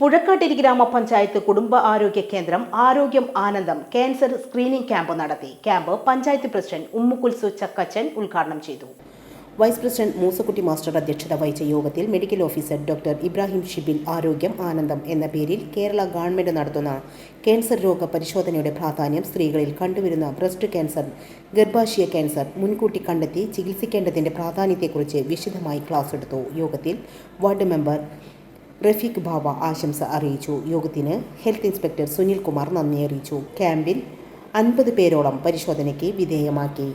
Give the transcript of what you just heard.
പുഴക്കാട്ടിരി ഗ്രാമപഞ്ചായത്ത് കുടുംബ ആരോഗ്യ കേന്ദ്രം ആരോഗ്യം ആനന്ദം ക്യാൻസർ സ്ക്രീനിംഗ് ക്യാമ്പ് നടത്തി. ക്യാമ്പ് പഞ്ചായത്ത് പ്രസിഡന്റ് ഉമ്മുകുൽസു ചക്കച്ചൻ ഉദ്ഘാടനം ചെയ്തു. വൈസ് പ്രസിഡന്റ് മൂസക്കുട്ടി മാസ്റ്റർ അധ്യക്ഷത വഹിച്ച യോഗത്തിൽ medical officer doctor Ibrahim Shibin ആരോഗ്യം ആനന്ദം എന്ന പേരിൽ കേരള ഗവൺമെന്റ് നടത്തുന്ന ക്യാൻസർ രോഗ പരിശോധനയുടെ പ്രാധാന്യം സ്ത്രീകളിൽ കണ്ടുവരുന്ന ബ്രസ്റ്റ് ക്യാൻസർ ഗർഭാശയ ക്യാൻസർ മുൻകൂട്ടി കണ്ടെത്തി ചികിത്സിക്കേണ്ടതിന്റെ പ്രാധാന്യത്തെക്കുറിച്ച് വിശദമായി ക്ലാസ് എടുത്തു. യോഗത്തിൽ വാർഡ് മെമ്പർ റഫീഖ് ബാബ ആശംസ അറിയിച്ചു. യോഗത്തിന് ഹെൽത്ത് ഇൻസ്പെക്ടർ സുനിൽ കുമാർ നന്ദി അറിയിച്ചു. ക്യാമ്പിൽ അൻപത് പേരോളം പരിശോധനയ്ക്ക് വിധേയമാക്കി.